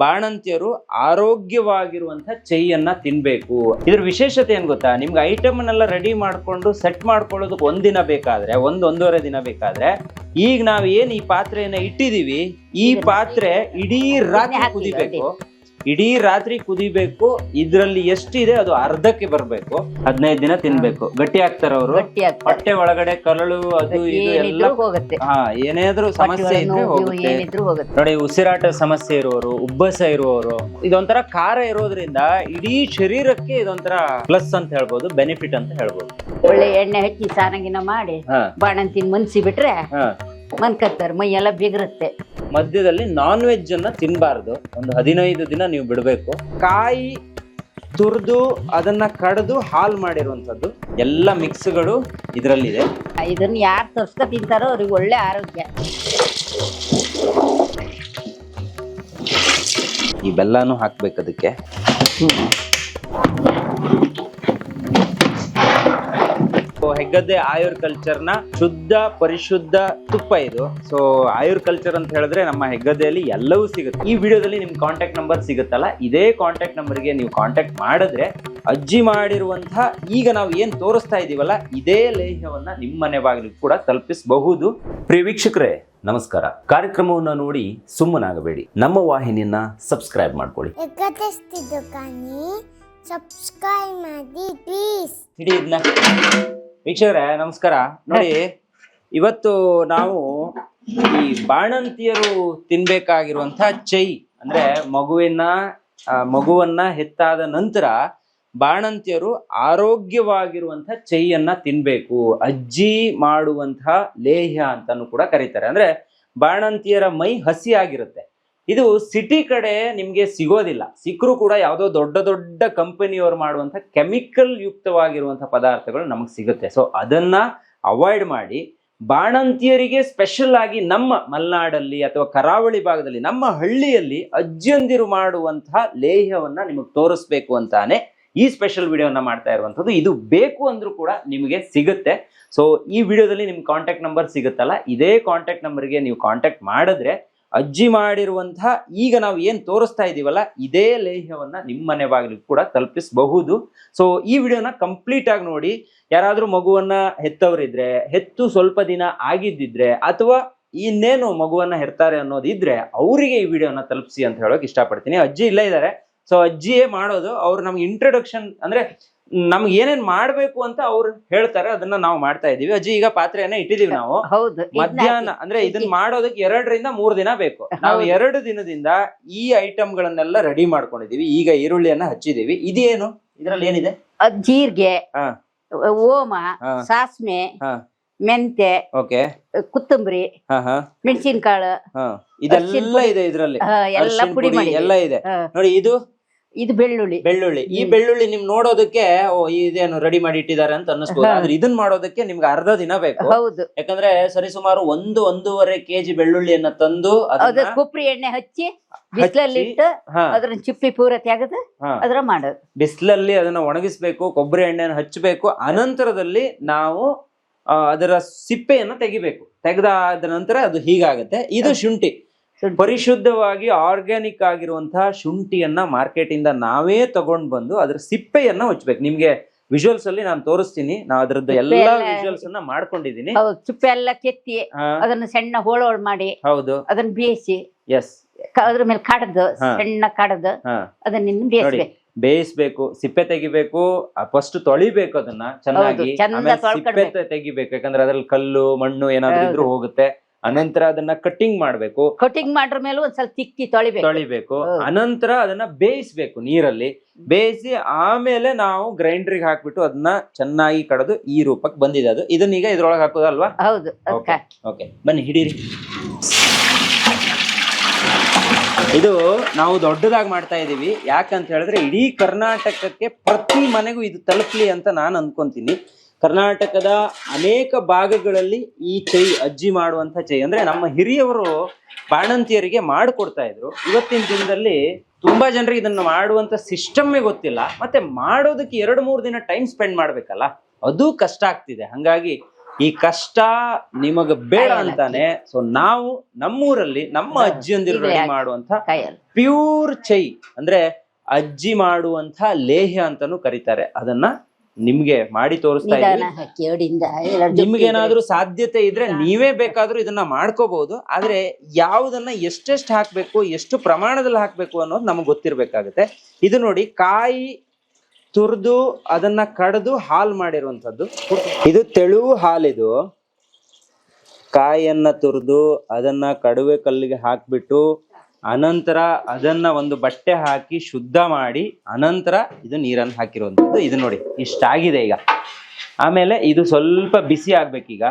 ಬಾಣಂತಿಯರು ಆರೋಗ್ಯವಾಗಿರುವಂತಹ ಚೈಯನ್ನ ತಿನ್ಬೇಕು. ಇದ್ರ ವಿಶೇಷತೆ ಏನ್ ಗೊತ್ತಾ? ನಿಮ್ಗೆ ಐಟಮ್ ಅನ್ನೆಲ್ಲ ರೆಡಿ ಮಾಡ್ಕೊಂಡು ಸೆಟ್ ಮಾಡ್ಕೊಳ್ಳೋದಕ್ಕೆ ಒಂದಿನ ಬೇಕಾದ್ರೆ ಒಂದ್ ಒಂದೂವರೆ ದಿನ ಬೇಕಾದ್ರೆ ಈಗ ನಾವ್ ಏನ್ ಈ ಪಾತ್ರೆಯನ್ನ ಇಟ್ಟಿದೀವಿ ಈ ಪಾತ್ರೆ ಇಡೀ ರಾತ್ರಿ ಕುದಿಬೇಕು. ಇಡೀ ರಾತ್ರಿ ಕುದಿಬೇಕು ಇದ್ರಲ್ಲಿ ಎಷ್ಟಿದೆ ಅದು ಅರ್ಧಕ್ಕೆ ಬರ್ಬೇಕು. ಹದಿನೈದು ದಿನ ತಿನ್ಬೇಕು. ಗಟ್ಟಿ ಆಗ್ತಾರ ಅವರು? ಗಟ್ಟಿ ಹೊಟ್ಟೆ ಒಳಗಡೆ ಕರಳು ಅದು ಇದು ಎಲ್ಲ ಏನಿದ್ರು ಹೋಗುತ್ತೆ. ಹಾ ಏನಾದ್ರೂ ಸಮಸ್ಯೆ ಇದ್ರೆ ನೋವು ಹೋಗುತ್ತೆ. ಏನಿದ್ರು ಹೋಗುತ್ತೆ. ನೋಡಿ ಉಸಿರಾಟ ಸಮಸ್ಯೆ ಇರುವವರು ಉಬ್ಬಸ ಇರುವವರು ಇದೊಂಥರ ಖಾರ ಇರೋದ್ರಿಂದ ಇಡೀ ಶರೀರಕ್ಕೆ ಇದೊಂಥರ ಪ್ಲಸ್ ಅಂತ ಹೇಳ್ಬೋದು ಬೆನಿಫಿಟ್ ಅಂತ ಹೇಳ್ಬೋದು. ಒಳ್ಳೆ ಎಣ್ಣೆ ಹಚ್ಚಿ ಸ್ನಾನಗಿನ ಮಾಡಿ ಹಾ. ಬಾಣಂತಿನ ಮನ್ಸಿ ಬಿಟ್ರೆ ಹಾ. ಮನ್ಕತ್ತಾರೆ ಮೈ ಎಲ್ಲ ಬಿಗಿರುತ್ತೆ. ಮಧ್ಯದಲ್ಲಿ ನಾನ್ ವೆಜ್ ಅನ್ನ ತಿನ್ಬಾರ್ದು. ಒಂದು ಹದಿನೈದು ದಿನ ನೀವು ಬಿಡಬೇಕು. ಕಾಯಿ ತುರಿದು ಅದನ್ನ ಕಡ್ದು ಹಾಲ್ ಮಾಡಿರುವಂಥದ್ದು. ಎಲ್ಲ ಮಿಕ್ಸ್ಗಳು ಇದರಲ್ಲಿದೆ. ಇದನ್ನ ಯಾರು ತರ್ಸ್ಕ ತಿಂತಾರೋ ಅವ್ರಿಗೆ ಒಳ್ಳೆ ಆರೋಗ್ಯ. ಈ ಬೆಲ್ಲನೂ ಹಾಕ್ಬೇಕು ಅದಕ್ಕೆ. ಹೆಗ್ಗದ್ದೆ ಆಯುರ್ ಕಲ್ಚರ್ನ ಶುದ್ಧ ಪರಿಶುದ್ಧ ತುಪ್ಪ ಇದು. ಸೊ ಆಯುರ್ ಕಲ್ಚರ್ ಅಂತ ಹೇಳಿದ್ರೆ ನಮ್ಮ ಹೆಗ್ಗದ್ದೆಯಲ್ಲಿ ಎಲ್ಲವೂ ಸಿಗುತ್ತೆ. ಈ ವಿಡಿಯೋದಲ್ಲಿ ನಿಮ್ ಕಾಂಟ್ಯಾಕ್ಟ್ ನಂಬರ್ ಸಿಗುತ್ತಲ್ಲ ಇದೇ ಕಾಂಟ್ಯಾಕ್ಟ್ ನಂಬರ್ಗೆ ನೀವು ಕಾಂಟ್ಯಾಕ್ಟ್ ಮಾಡಿದ್ರೆ ಅಜ್ಜಿ ಮಾಡಿರುವಂತಹ ಈಗ ನಾವು ಏನ್ ತೋರಿಸ್ತಾ ಇದೀವಲ್ಲ ಇದೇ ಲೇಹ್ಯವನ್ನ ನಿಮ್ಮ ಮನೆ ಬಾಗಿಲು ಕೂಡ ತಲುಪಿಸಬಹುದು. ಪ್ರಿಯ ವೀಕ್ಷಕರೇ ನಮಸ್ಕಾರ. ಕಾರ್ಯಕ್ರಮವನ್ನು ನೋಡಿ ಸುಮ್ಮನಾಗಬೇಡಿ. ನಮ್ಮ ವಾಹಿನಿಯನ್ನ ಸಬ್ಸ್ಕ್ರೈಬ್ ಮಾಡ್ಕೊಳ್ಳಿ. ಸಬ್ಸ್ಕ್ರೈಬ್ ಮಾಡಿ ಪ್ಲೀಸ್ ಹಿಡಿ ಇದನ್ನ ವೀಕ್ಷಕರೇ, ನಮಸ್ಕಾರ. ನೋಡಿ, ಇವತ್ತು ನಾವು ಈ ಬಾಣಂತಿಯರು ತಿನ್ಬೇಕಾಗಿರುವಂತಹ ಚೈ, ಅಂದ್ರೆ ಮಗುವಿನ ಮಗುವನ್ನ ಹೆತ್ತಾದ ನಂತರ ಬಾಣಂತಿಯರು ಆರೋಗ್ಯವಾಗಿರುವಂತಹ ಚೈಯನ್ನ ತಿನ್ಬೇಕು, ಅಜ್ಜಿ ಮಾಡುವಂತಹ ಲೇಹ್ಯ ಅಂತಾನು ಕೂಡ ಕರೀತಾರೆ. ಅಂದ್ರೆ ಬಾಣಂತಿಯರ ಮೈ ಹಸಿ ಆಗಿರುತ್ತೆ ಇದು ಸಿಟಿ ಕಡೆ ನಿಮಗೆ ಸಿಗೋದಿಲ್ಲ. ಸಿಕ್ಕರೂ ಕೂಡ ಯಾವುದೋ ದೊಡ್ಡ ದೊಡ್ಡ ಕಂಪನಿಯವರು ಮಾಡುವಂಥ ಕೆಮಿಕಲ್ ಯುಕ್ತವಾಗಿರುವಂಥ ಪದಾರ್ಥಗಳು ನಮಗೆ ಸಿಗುತ್ತೆ. ಸೊ ಅದನ್ನು ಅವಾಯ್ಡ್ ಮಾಡಿ ಬಾಣಂತಿಯರಿಗೆ ಸ್ಪೆಷಲ್ ಆಗಿ ನಮ್ಮ ಮಲೆನಾಡಲ್ಲಿ ಅಥವಾ ಕರಾವಳಿ ಭಾಗದಲ್ಲಿ, ನಮ್ಮ ಹಳ್ಳಿಯಲ್ಲಿ ಅಜ್ಜಂದಿರು ಮಾಡುವಂತಹ ಲೇಹ್ಯವನ್ನು ನಿಮಗೆ ತೋರಿಸ್ಬೇಕು ಅಂತಾನೆ ಈ ಸ್ಪೆಷಲ್ ವಿಡಿಯೋನ ಮಾಡ್ತಾ ಇರುವಂಥದ್ದು. ಇದು ಬೇಕು ಅಂದರೂ ಕೂಡ ನಿಮಗೆ ಸಿಗುತ್ತೆ. ಸೊ ಈ ವಿಡಿಯೋದಲ್ಲಿ ನಿಮ್ಮ ಕಾಂಟ್ಯಾಕ್ಟ್ ನಂಬರ್ ಸಿಗುತ್ತಲ್ಲ, ಇದೇ ಕಾಂಟ್ಯಾಕ್ಟ್ ನಂಬರ್ಗೆ ನೀವು ಕಾಂಟ್ಯಾಕ್ಟ್ ಮಾಡಿದ್ರೆ ಅಜ್ಜಿ ಮಾಡಿರುವಂತಹ ಈಗ ನಾವು ಏನ್ ತೋರಿಸ್ತಾ ಇದೀವಲ್ಲ, ಇದೇ ಲೇಹ್ಯವನ್ನ ನಿಮ್ಮ ಮನೆ ಬಾಗಿಲಿಗೆ ಕೂಡ ತಲುಪಿಸಬಹುದು. ಸೊ ಈ ವಿಡಿಯೋನ ಕಂಪ್ಲೀಟ್ ಆಗಿ ನೋಡಿ. ಯಾರಾದ್ರೂ ಮಗುವನ್ನ ಹೆತ್ತವರಿದ್ರೆ, ಹೆತ್ತು ಸ್ವಲ್ಪ ದಿನ ಆಗಿದ್ದಿದ್ರೆ, ಅಥವಾ ಇನ್ನೇನು ಮಗುವನ್ನ ಹೆರ್ತಾರೆ ಅನ್ನೋದಿದ್ರೆ, ಅವರಿಗೆ ಈ ವಿಡಿಯೋನ ತಲುಪಿಸಿ ಅಂತ ಹೇಳೋಕೆ ಇಷ್ಟಪಡ್ತೀನಿ. ಅಜ್ಜಿ ಇಲ್ಲೇ ಇದ್ದಾರೆ ಸೊ ಅಜ್ಜಿಯೇ ಮಾಡೋದು. ಅವ್ರು ನಮ್ಗೆ ಇಂಟ್ರೊಡಕ್ಷನ್ ಅಂದ್ರೆ ನಮ್ಗೆ ಏನೇನ್ ಮಾಡ್ಬೇಕು ಅಂತ ಅವ್ರು ಹೇಳ್ತಾರೆ ಅದನ್ನ ನಾವು ಮಾಡ್ತಾ ಇದೀವಿ ಅಜ್ಜಿ ಈಗ ಪಾತ್ರೆಯನ್ನ ಇಟ್ಟಿದೀವಿ ನಾವು. ಹೌದು ಮಧ್ಯಾಹ್ನ ಅಂದ್ರೆ ಇದನ್ನ ಮಾಡೋದಕ್ಕೆ ಎರಡರಿಂದ ಮೂರ್ ದಿನ ಬೇಕು. ನಾವು. ಎರಡು ದಿನದಿಂದ ಈ ಐಟಮ್ ಗಳನ್ನೆಲ್ಲ ರೆಡಿ ಮಾಡ್ಕೊಂಡಿದೀವಿ. ಈಗ ಈರುಳ್ಳಿಯನ್ನ ಹಚ್ಚಿದೀವಿ. ಇದೇನು? ಇದ್ರಲ್ಲಿ ಏನಿದೆ? ಜೀರಿಗೆ ಜೀರ್ಗೆ ಹಾ. ಓಮ ಸಾಸ್ಮೆ ಹಾ. ಮೆಂತೆ ಓಕೆ. ಕೊತ್ತಂಬರಿ ಹಾ ಹಾ. ಮೆಣಸಿನಕಾಳು ಹಾ. ಇದೆಲ್ಲ ಇದೆ ಇದ್ರಲ್ಲಿ. ಎಲ್ಲ ಪುಡಿ ಮಾಡಿ ಎಲ್ಲ ಇದೆ. ನೋಡಿ ಇದು ಇದು ಬೆಳ್ಳುಳ್ಳಿ. ಬೆಳ್ಳುಳ್ಳಿ. ಈ ಬೆಳ್ಳುಳ್ಳಿ ನಿಮ್ ನೋಡೋದಕ್ಕೆ ಓ ಇದೇನು ರೆಡಿ ಮಾಡಿ ಇಟ್ಟಿದ್ದಾರೆ ಅಂತ ಅನ್ನಿಸ್ಬೋದು. ಆದ್ರೆ ಇದನ್ನ ಮಾಡೋದಕ್ಕೆ ನಿಮ್ಗೆ ಅರ್ಧ ದಿನ ಬೇಕು. ಹೌದು. ಯಾಕಂದ್ರೆ ಸರಿಸುಮಾರು ಒಂದು ಒಂದೂವರೆ ಕೆಜಿ ಬೆಳ್ಳುಳ್ಳಿಯನ್ನ ತಂದು ಅದು ಕೊಬ್ಬರಿ ಎಣ್ಣೆ ಹಚ್ಚಿ ಬಿಸಿಲಲ್ಲಿ ಇಟ್ಟು ಅದ್ರ ಚಿಪ್ಪಿ ಪೂರ ತೆಗೆದು ಅದ್ರ ಮಾಡೋದು. ಬಿಸಿಲಲ್ಲಿ ಅದನ್ನ ಒಣಗಿಸ್ಬೇಕು ಕೊಬ್ಬರಿ ಎಣ್ಣೆನ ಹಚ್ಚಬೇಕು. ಅನಂತರದಲ್ಲಿ ನಾವು ಅದರ ಸಿಪ್ಪೆಯನ್ನ ತೆಗಿಬೇಕು. ತೆಗೆದಾದ ನಂತರ ಅದು ಹೀಗಾಗತ್ತೆ. ಇದು ಶುಂಠಿ. ಪರಿಶುದ್ಧವಾಗಿ ಆರ್ಗ್ಯಾನಿಕ್ ಆಗಿರುವಂತಹ ಶುಂಠಿಯನ್ನ ಮಾರ್ಕೆಟ್ ಇಂದ ನಾವೇ ತಗೊಂಡ್ ಬಂದು ಅದ್ರ ಸಿಪ್ಪೆಯನ್ನ ಹಚ್ಬೇಕು ನಿಮ್ಗೆ ವಿಜುವಲ್ಸ್ ಅಲ್ಲಿ ನಾನು ತೋರಿಸ್ತೀನಿ. ನಾವು ಅದ್ರದ್ದು ಎಲ್ಲಾ ವಿಜುವಲ್ಸ್ ಅನ್ನ ಮಾಡ್ಕೊಂಡಿದೀನಿ. ಸಿಪ್ಪೆ ಎಲ್ಲ ಕೆತ್ತಿ ಅದನ್ನ ಸಣ್ಣ ಹೋಳೋಳ್ ಮಾಡಿ ಹೌದು. ಅದನ್ನ ಬೇಯಿಸಿ ಎಸ್ ಅದ್ರ ಮೇಲೆ ಕಡದು ಸಣ್ಣ ಕಡದು ಅದನ್ನ ಬೇಯಿಸ್ಬೇಕು. ಬೇಯಿಸ್ಬೇಕು ಸಿಪ್ಪೆ ತೆಗಿಬೇಕು ಫಸ್ಟ್ ತೊಳಿಬೇಕು ಅದನ್ನ ಚೆನ್ನಾಗಿ. ಸಿಪ್ಪೆ. ತೆಗಿಬೇಕು ಯಾಕಂದ್ರೆ ಅದ್ರಲ್ಲಿ ಕಲ್ಲು ಮಣ್ಣು ಏನಾದ್ರೂ ಇದ್ರೂ ಹೋಗುತ್ತೆ. ಅನಂತರ ಅದನ್ನ ಕಟ್ಟಿಂಗ್ ಮಾಡ್ಬೇಕು. ಕಟಿಂಗ್ ಮಾಡ್ರ ಮೇಲೆ ಒಂದ್ ಸ್ವಲ್ಪ ತಿಕ್ಕಿ ತೊಳಿಬೇಕು. ತೊಳಿಬೇಕು. ಹೌದು. ಅನಂತರ ಅದನ್ನ ಬೇಯಿಸ್ಬೇಕು ನೀರಲ್ಲಿ. ಬೇಯಿಸಿ ಆಮೇಲೆ ನಾವು ಗ್ರೈಂಡರ್ಗೆ ಹಾಕ್ಬಿಟ್ಟು ಅದನ್ನ ಚೆನ್ನಾಗಿ ಕಡದು ಈ ರೂಪಕ್ಕೆ ಬಂದಿದೆ ಅದು. ಇದನ್ನ ಈಗ ಇದ್ರೊಳಗೆ ಹಾಕೋದಲ್ವಾ? ಹೌದು ಅದಕ್ಕ Okay. ಓಕೆ ಬನ್ನಿ ಹಿಡೀರಿ. ಇದು ನಾವು ದೊಡ್ಡದಾಗಿ ಮಾಡ್ತಾ ಇದೀವಿ. ಯಾಕಂತ ಹೇಳಿದ್ರೆ ಇಡೀ ಕರ್ನಾಟಕಕ್ಕೆ ಪ್ರತಿ ಮನೆಗೂ ಇದು ತಲುಪಲಿ ಅಂತ ನಾನು ಅನ್ಕೊಂತೀನಿ. ಕರ್ನಾಟಕದ ಅನೇಕ ಭಾಗಗಳಲ್ಲಿ ಈ ಚೈ ಅಜ್ಜಿ ಮಾಡುವಂತ ಚೈ. ಅಂದ್ರೆ ನಮ್ಮ ಹಿರಿಯವರು ಬಾಣಂತಿಯರಿಗೆ ಮಾಡಿಕೊಡ್ತಾ ಇದ್ರು. ಇವತ್ತಿನ ದಿನದಲ್ಲಿ ತುಂಬಾ ಜನರಿಗೆ ಇದನ್ನು ಮಾಡುವಂತ ಸಿಸ್ಟಮ್ಮೇ ಗೊತ್ತಿಲ್ಲ. ಮತ್ತೆ ಮಾಡೋದಕ್ಕೆ ಎರಡು ಮೂರು ದಿನ ಟೈಮ್ ಸ್ಪೆಂಡ್ ಮಾಡ್ಬೇಕಲ್ಲ ಅದು ಕಷ್ಟ ಆಗ್ತಿದೆ. ಹಂಗಾಗಿ ಈ ಕಷ್ಟ ನಿಮಗ ಬೇಡ ಅಂತಾನೆ. ಸೊ ನಾವು ನಮ್ಮೂರಲ್ಲಿ ನಮ್ಮ ಅಜ್ಜಿಯೊಂದಿರು ರೆಡಿ ಮಾಡುವಂತ ಪ್ಯೂರ್ ಚೈ. ಅಂದ್ರೆ ಅಜ್ಜಿ ಮಾಡುವಂತ ಲೇಹ್ಯ ಅಂತಾನು ಕರೀತಾರೆ. ಅದನ್ನ ನಿಮ್ಗೆ ಮಾಡಿ ತೋರಿಸ್ತಾ ನಿಧಾನ ಇದ್ದೀವಿ ಹಾಕಿ ಅಡಿಯಿಂದ ಎಲ್ಲ ನಿಮ್ಗೇನಾದ್ರೂ ಸಾಧ್ಯತೆ ಇದ್ರೆ ನೀವೇ ಬೇಕಾದ್ರೂ ಇದನ್ನ ಮಾಡ್ಕೋಬಹುದು ಆದ್ರೆ ಯಾವ್ದನ್ನ ಎಷ್ಟೆಷ್ಟು ಹಾಕ್ಬೇಕು ಎಷ್ಟು ಪ್ರಮಾಣದಲ್ಲಿ ಹಾಕ್ಬೇಕು ಅನ್ನೋದು ನಮಗೆ ಗೊತ್ತಿರ್ಬೇಕಾಗತ್ತೆ. ಇದು ನೋಡಿ ಕಾಯಿ ತುರ್ದು ಅದನ್ನ ಕಡ್ದು ಹಾಲ್ ಮಾಡಿರುವಂತದ್ದು ಇದು ತೆಳು ಹಾಲಿದು. ಕಾಯಿಯನ್ನ ತುರ್ದು ಅದನ್ನ ಕಡುವೆ ಕಲ್ಲಿಗೆ ಹಾಕ್ಬಿಟ್ಟು ಅನಂತರ ಅದನ್ನ ಒಂದು ಬಟ್ಟೆ ಹಾಕಿ ಶುದ್ಧ ಮಾಡಿ ಅನಂತರ ಇದು ನೀರನ್ನು ಹಾಕಿರುವಂಥದ್ದು. ಇದು ನೋಡಿ ಇಷ್ಟಾಗಿದೆ ಈಗ. ಆಮೇಲೆ ಇದು ಸ್ವಲ್ಪ ಬಿಸಿ ಆಗ್ಬೇಕೀಗ.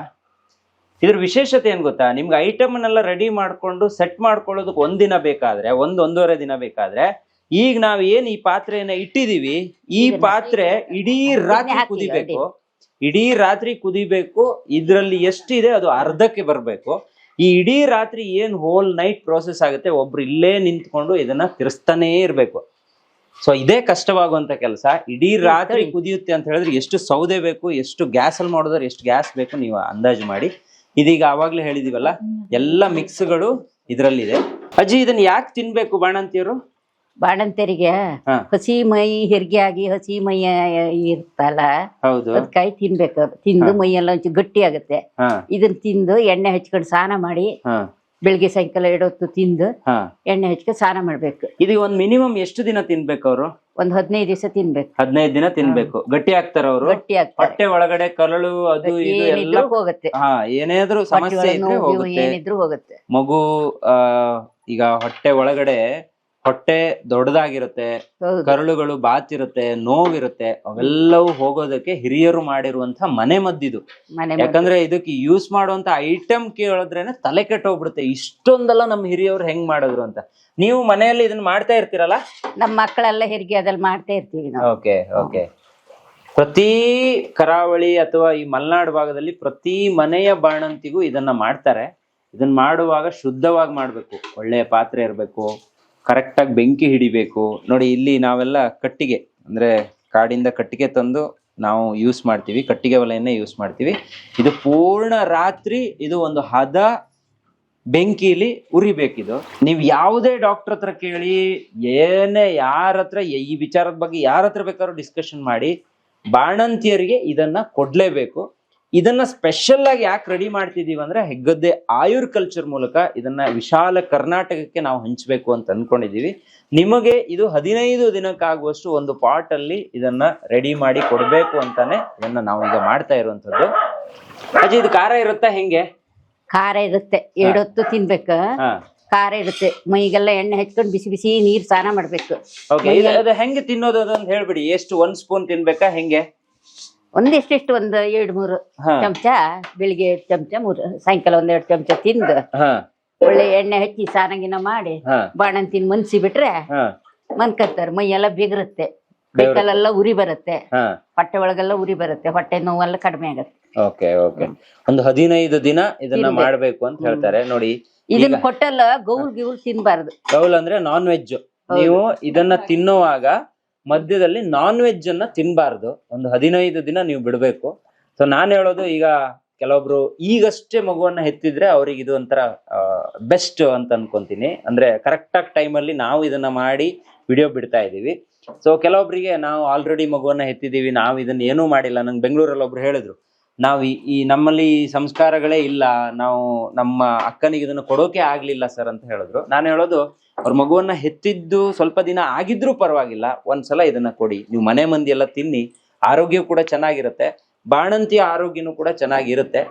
ಇದ್ರ ವಿಶೇಷತೆ ಏನ್ ಗೊತ್ತಾ? ನಿಮ್ಗೆ ಐಟಮ್ನೆಲ್ಲ ರೆಡಿ ಮಾಡ್ಕೊಂಡು ಸೆಟ್ ಮಾಡ್ಕೊಳ್ಳೋದಕ್ಕೆ ಒಂದಿನ ಬೇಕಾದ್ರೆ ಒಂದ್ ಒಂದೂವರೆ ದಿನ ಬೇಕಾದ್ರೆ ಈಗ ನಾವ್ ಏನ್ ಈ ಪಾತ್ರೆಯನ್ನ ಇಟ್ಟಿದೀವಿ ಈ ಪಾತ್ರೆ ಇಡೀ ರಾತ್ರಿ ಕುದಿಬೇಕು. ಇಡೀ ರಾತ್ರಿ ಕುದಿಬೇಕು ಇದ್ರಲ್ಲಿ ಎಷ್ಟಿದೆ ಅದು ಅರ್ಧಕ್ಕೆ ಬರ್ಬೇಕು. ಈ ಇಡೀ ರಾತ್ರಿ ಏನ್ ಹೋಲ್ ನೈಟ್ ಪ್ರೋಸೆಸ್ ಆಗುತ್ತೆ ಒಬ್ರು ಇಲ್ಲೇ ನಿಂತ್ಕೊಂಡು ಇದನ್ನ ತಿರ್ಸ್ತಾನೇ ಇರ್ಬೇಕು. ಸೊ ಇದೇ ಕಷ್ಟವಾಗುವಂತ ಕೆಲಸ. ಇಡೀ ರಾತ್ರಿ ಕುದಿಯುತ್ತೆ ಅಂತ ಹೇಳಿದ್ರೆ ಎಷ್ಟು ಸೌದೆ ಬೇಕು ಎಷ್ಟು ಗ್ಯಾಸ್ ಅಲ್ಲಿ ಮಾಡಿದ್ರೆ ಎಷ್ಟು ಗ್ಯಾಸ್ ಬೇಕು ನೀವು ಅಂದಾಜು ಮಾಡಿ. ಇದೀಗ ಆವಾಗ್ಲೇ ಹೇಳಿದೀವಲ್ಲ ಎಲ್ಲ ಮಿಕ್ಸ್ಗಳು ಇದ್ರಲ್ಲಿದೆ. ಅಜ್ಜಿ ಇದನ್ನ ಯಾಕೆ ತಿನ್ಬೇಕು ಬಾಣಂತಿಯರು ಬಾಣಂತರಿಗೆ. ಹಸಿ ಮೈ ಹೆರಿಗೆ ಆಗಿ ಹಸಿ ಮೈ ಇರ್ತಲ್ಲ ಹೌದು. ಅದಕ್ಕಾಗಿ ತಿನ್ಬೇಕು ಅದು. ತಿಂದು ಮೈ ಎಲ್ಲ ಒಂಚೂರು ಗಟ್ಟಿ ಆಗುತ್ತೆ. ಇದನ್ ಇದನ್ನ ತಿಂದು ಎಣ್ಣೆ ಹಚ್ಕೊಂಡು ಸ್ನಾನ ಮಾಡಿ ಬೆಳಿಗ್ಗೆ ಸಾಯಂಕಾಲ ಎರಡೊತ್ತು ತಿಂದು ಎಣ್ಣೆ ಹಚ್ಕೊಂಡು ಸ್ನಾನ ಮಾಡ್ಬೇಕು. ಇದು ಒಂದ್ ಮಿನಿಮಮ್ ಎಷ್ಟು ದಿನ ತಿನ್ಬೇಕು ಅವರು? ಒಂದ್ ಹದಿನೈದು ದಿವಸ ತಿನ್ಬೇಕು. ಹದಿನೈದು ದಿನ ತಿನ್ಬೇಕು. ಗಟ್ಟಿ ಆಗ್ತಾರ ಅವರು? ಗಟ್ಟಿ ಆಗ್ತಾರೆ. ಹೊಟ್ಟೆ ಒಳಗಡೆ ಕರಳು ಅದು ಇದು ಎಲ್ಲ ಏನಿದ್ರು ಹೋಗುತ್ತೆ. ಹಾ ಏನಾದ್ರೂ ಸಮಸ್ಯೆ ಹೊಟ್ಟೆ ಇದ್ರೆ ನೋವು ಹೋಗುತ್ತೆ. ಏನಿದ್ರು ಹೋಗುತ್ತೆ. ಮಗು ಆ ಈಗ ಹೊಟ್ಟೆ ಒಳಗಡೆ ಹೊಟ್ಟೆ ದೊಡ್ಡದಾಗಿರುತ್ತೆ ಕರುಳುಗಳು ಬಾತಿರುತ್ತೆ ನೋವಿರುತ್ತೆ ಅವೆಲ್ಲವೂ ಹೋಗೋದಕ್ಕೆ ಹಿರಿಯರು ಮಾಡಿರುವಂತಹ ಮನೆ ಮದ್ದಿದು. ಯಾಕಂದ್ರೆ ಇದಕ್ಕೆ ಯೂಸ್ ಮಾಡುವಂತ ಐಟಮ್ ಕೇಳಿದ್ರೇನೆ ತಲೆ ಕೆಟ್ಟೋಗ್ಬಿಡುತ್ತೆ. ಇಷ್ಟೊಂದೆಲ್ಲ ನಮ್ಮ ಹಿರಿಯವ್ರು ಹೆಂಗ್ ಮಾಡಿದ್ರು ಅಂತ. ನೀವು ಮನೆಯಲ್ಲಿ ಇದನ್ನ ಮಾಡ್ತಾ ಇರ್ತೀರಲ್ಲ? ನಮ್ಮ ಮಕ್ಕಳೆಲ್ಲ ಹೆರಿಗೆ ಅದ್ರಲ್ಲಿ ಮಾಡ್ತಾ ಇರ್ತೀವಿ ನಾವು. Okay okay. ಪ್ರತಿ ಕರಾವಳಿ ಅಥವಾ ಈ ಮಲೆನಾಡು ಭಾಗದಲ್ಲಿ ಪ್ರತಿ ಮನೆಯ ಬಾಣಂತಿಗೂ ಇದನ್ನ ಮಾಡ್ತಾರೆ. ಇದನ್ನ ಮಾಡುವಾಗ ಶುದ್ಧವಾಗಿ ಮಾಡ್ಬೇಕು. ಒಳ್ಳೆಯ ಪಾತ್ರೆ ಇರಬೇಕು. ಕರೆಕ್ಟಾಗಿ ಬೆಂಕಿ ಹಿಡಿಬೇಕು. ನೋಡಿ, ಇಲ್ಲಿ ನಾವೆಲ್ಲ ಕಟ್ಟಿಗೆ, ಅಂದ್ರೆ ಕಾಡಿಂದ ಕಟ್ಟಿಗೆ ತಂದು ನಾವು ಯೂಸ್ ಮಾಡ್ತೀವಿ, ಕಟ್ಟಿಗೆ ಒಲೆಯನ್ನೇ ಯೂಸ್ ಮಾಡ್ತೀವಿ. ಇದು ಪೂರ್ಣ ರಾತ್ರಿ, ಇದು ಒಂದು ಹದ ಬೆಂಕಿಲಿ ಉರಿಬೇಕಿದು. ನೀವು ಯಾವುದೇ ಡಾಕ್ಟರ್ ಹತ್ರ ಕೇಳಿ, ಏನೇ ಯಾರ ಹತ್ರ, ಈ ವಿಚಾರದ ಬಗ್ಗೆ ಯಾರ ಹತ್ರ ಬೇಕಾದ್ರೂ ಡಿಸ್ಕಷನ್ ಮಾಡಿ, ಬಾಣಂತಿಯರಿಗೆ ಇದನ್ನ ಕೊಡ್ಲೇಬೇಕು. ಇದನ್ನ ಸ್ಪೆಷಲ್ ಆಗಿ ಯಾಕೆ ರೆಡಿ ಮಾಡ್ತಿದೀವಿ ಅಂದ್ರೆ ಹೆಗ್ಗದ್ದೆ ಆಯುರ್ ಕಲ್ಚರ್ ಮೂಲಕ ಇದನ್ನ ವಿಶಾಲ ಕರ್ನಾಟಕಕ್ಕೆ ನಾವು ಹಂಚಬೇಕು ಅಂತ ಅನ್ಕೊಂಡಿದೀವಿ. ನಿಮಗೆ ಇದು ಹದಿನೈದು ದಿನಕ್ಕಾಗುವಷ್ಟು ಒಂದು ಪಾಟ್ ಅಲ್ಲಿ ಇದನ್ನ ರೆಡಿ ಮಾಡಿ ಕೊಡ್ಬೇಕು ಅಂತಾನೆ ಇದನ್ನ ನಾವು ಈಗ ಮಾಡ್ತಾ ಇರುವಂತದ್ದು ಅಜ್ಜಿ ಇದು ಖಾರ ಇರುತ್ತಾ ಹೆಂಗೆ? ಖಾರ ಇರುತ್ತೆ. ಎರಡೊತ್ತು ತಿನ್ಬೇಕು. ಖಾರ ಇರುತ್ತೆ. ಮೈಗೆಲ್ಲ ಎಣ್ಣೆ ಹಚ್ಕೊಂಡು ಬಿಸಿ ಬಿಸಿ ನೀರ್ ಸ್ನಾನ ಮಾಡ್ಬೇಕು. ಹೆಂಗೆ ತಿನ್ನೋದು ಅದೊಂದು ಹೇಳ್ಬಿಡಿ. ಎಷ್ಟು ಒಂದ್ ಸ್ಪೂನ್ ತಿನ್ಬೇಕಾ? ಹೆಂಗೆ? ಒಂದಿಷ್ಟಿಷ್ಟು ಒಂದು ಎರಡು ಮೂರು ಹಾ. ಚಮಚ ಬೆಳಿಗ್ಗೆ ಎರಡು ಚಮಚ ಮೂರು ಸಾಯಂಕಾಲ ಒಂದೆರಡು ಚಮಚ ತಿಂದು ಹಾ. ಒಳ್ಳೆ ಎಣ್ಣೆ ಹಚ್ಚಿ ಸಾರಂಗಿನ ಮಾಡಿ ಹಾ. ಬಾಣಂತಿನ ಮನ್ಸಿ ಬಿಟ್ರೆ ಹಾ. ಮನ್ಕತ್ತಾರೆ ಮೈ ಎಲ್ಲ ಬಿಗರುತ್ತೆ ಕೈಕಾಲೆಲ್ಲ ಉರಿ ಬರುತ್ತೆ. ಹಾ. ಹೊಟ್ಟೆ ಒಳಗೆಲ್ಲ ಉರಿ ಬರುತ್ತೆ ಹೊಟ್ಟೆ ನೋವೆಲ್ಲ ಕಡಿಮೆ ಆಗುತ್ತೆ. Okay okay. ಒಂದು ಹದಿನೈದು ದಿನ ಇದನ್ನ. ಮಾಡ್ಬೇಕು ಅಂತ ಹೇಳ್ತಾರೆ. ನೋಡಿ ಇದನ್ನ ಕೊಟ್ಟಲ್ಲ ಗೌಲ್ ಗಿವ್ರು ತಿನ್ಬಾರ್ದು. ಗೌಲ್ ಅಂದ್ರೆ ನಾನ್ ವೆಜ್ ನೀವು ಇದನ್ನ ತಿನ್ನುವಾಗ ಮಧ್ಯದಲ್ಲಿ ನಾನ್ ವೆಜ್ ಅನ್ನ ತಿನ್ಬಾರ್ದು. ಒಂದು ಹದಿನೈದು ದಿನ ನೀವು ಬಿಡಬೇಕು. ಸೊ ನಾನು ಹೇಳೋದು ಈಗ ಕೆಲವೊಬ್ರು ಈಗಷ್ಟೇ ಮಗುವನ್ನ ಹೆತ್ತಿದ್ರೆ ಅವ್ರಿಗೆ ಇದು ಒಂಥರ ಬೆಸ್ಟ್ ಅಂತ ಅನ್ಕೊಂತೀನಿ. ಅಂದ್ರೆ ಕರೆಕ್ಟ್ ಆಗಿ ಟೈಮಲ್ಲಿ ನಾವು ಇದನ್ನ ಮಾಡಿ ವಿಡಿಯೋ ಬಿಡ್ತಾ ಇದ್ದೀವಿ ಸೊ ಕೆಲವೊಬ್ರಿಗೆ ನಾವು ಆಲ್ರೆಡಿ ಮಗುವನ್ನ ಹೆತ್ತಿದೀವಿ, ನಾವು ಇದನ್ನ ಏನೂ ಮಾಡಿಲ್ಲ. ನಂಗೆ ಬೆಂಗಳೂರಲ್ಲಿ ಒಬ್ರು ಹೇಳಿದ್ರು, ನಾವು ಈ- ನಮ್ಮಲ್ಲಿ ಸಂಸ್ಕಾರಗಳೇ ಇಲ್ಲ. ನಾವು ನಮ್ಮ ಅಕ್ಕನಿಗೆ ಇದನ್ನು ಕೊಡೋಕೆ ಆಗ್ಲಿಲ್ಲ ಸರ್ ಅಂತ ಹೇಳಿದ್ರು. ನಾನು ಹೇಳೋದು ಅವ್ರ ಮಗುವನ್ನ ಹೆತ್ತಿದ್ದು ಸ್ವಲ್ಪ ದಿನ ಆಗಿದ್ರೂ ಪರವಾಗಿಲ್ಲ ಒಂದ್ಸಲ ಇದನ್ನ ಕೊಡಿ. ನೀವು ಮನೆ ಮಂದಿ ಎಲ್ಲ ತಿನ್ನಿ ಆರೋಗ್ಯ ಕೂಡ ಚೆನ್ನಾಗಿರುತ್ತೆ ಬಾಣಂತಿಯ ಆರೋಗ್ಯನೂ ಕೂಡ ಚೆನ್ನಾಗಿರುತ್ತೆ.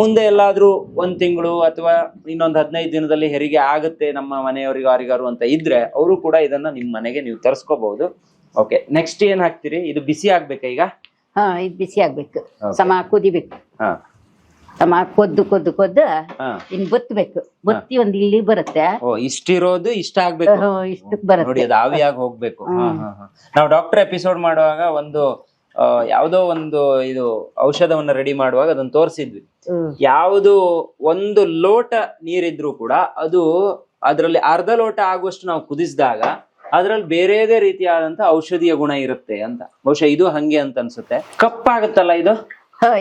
ಮುಂದೆ ಎಲ್ಲಾದ್ರೂ ಒಂದ್ ತಿಂಗಳು ಅಥವಾ ಇನ್ನೊಂದು ಹದಿನೈದು ದಿನದಲ್ಲಿ ಹೆರಿಗೆ ಆಗುತ್ತೆ ನಮ್ಮ ಮನೆಯವರಿಗೆ ಯಾರಿಗಾರು ಅಂತ ಇದ್ರೆ ಅವರು ಕೂಡ ಇದನ್ನ ನಿಮ್ ಮನೆಗೆ ನೀವು ತರಿಸ್ಕೋಬಹುದು. ಓಕೆ ನೆಕ್ಸ್ಟ್ ಏನ್ ಹಾಕ್ತೀರಿ? ಇದು ಬಿಸಿ ಆಗ್ಬೇಕಾ ಈಗ? ಹಾ ಇದು ಬಿಸಿ ಆಗ್ಬೇಕು. ಸಮ ಕುದಿಬೇಕು. ಹಾ. ಸಮ ಕೊದ್ದು ಕೊದ್ದು ಕೊದ್ದು ಹಾ. ಇನ್ ಬತ್ತಬೇಕು ಬತ್ತಿ ಒಂದ್ ಇಲ್ಲಿ ಬರುತ್ತೆ. ಓ ಇಷ್ಟಿರೋದು ಇಷ್ಟ ಆಗ್ಬೇಕು. ಇಷ್ಟಕ್ಕೆ ಇಷ್ಟಕ್ ನೋಡಿ ಬರುತ್ತೆ. ಅದು ಆವಿಯಾಗಿ ಹೋಗ್ಬೇಕು. ಹಾ, ಹ್ಮ್. ಹಾ, ಹಾ. ನಾವು ಡಾಕ್ಟರ್ ಎಪಿಸೋಡ್ ಮಾಡುವಾಗ ಒಂದು ಆ, ಯಾವ್ದೋ ಒಂದು ಇದು ಔಷಧವನ್ನ ರೆಡಿ ಮಾಡುವಾಗ ಅದನ್ನ ತೋರಿಸಿದ್ವಿ. ಹ್ಮ್. ಯಾವುದು ಒಂದು ಲೋಟ ನೀರಿದ್ರು ಕೂಡ ಅದು ಅದರಲ್ಲಿ ಅರ್ಧ ಲೋಟ ಆಗುವಷ್ಟು ನಾವು ಕುದಿಸಿದಾಗ ಅದ್ರಲ್ಲಿ ಬೇರೆದೇ ರೀತಿಯಾದಂತ ಔಷಧೀಯ ಗುಣ ಇರುತ್ತೆ ಅಂತ. ಬಹುಶಃ ಇದು ಹಂಗೆ ಅಂತ ಅನ್ಸುತ್ತೆ. ಕಪ್ಪಾಗುತ್ತಲ್ಲ ಇದು?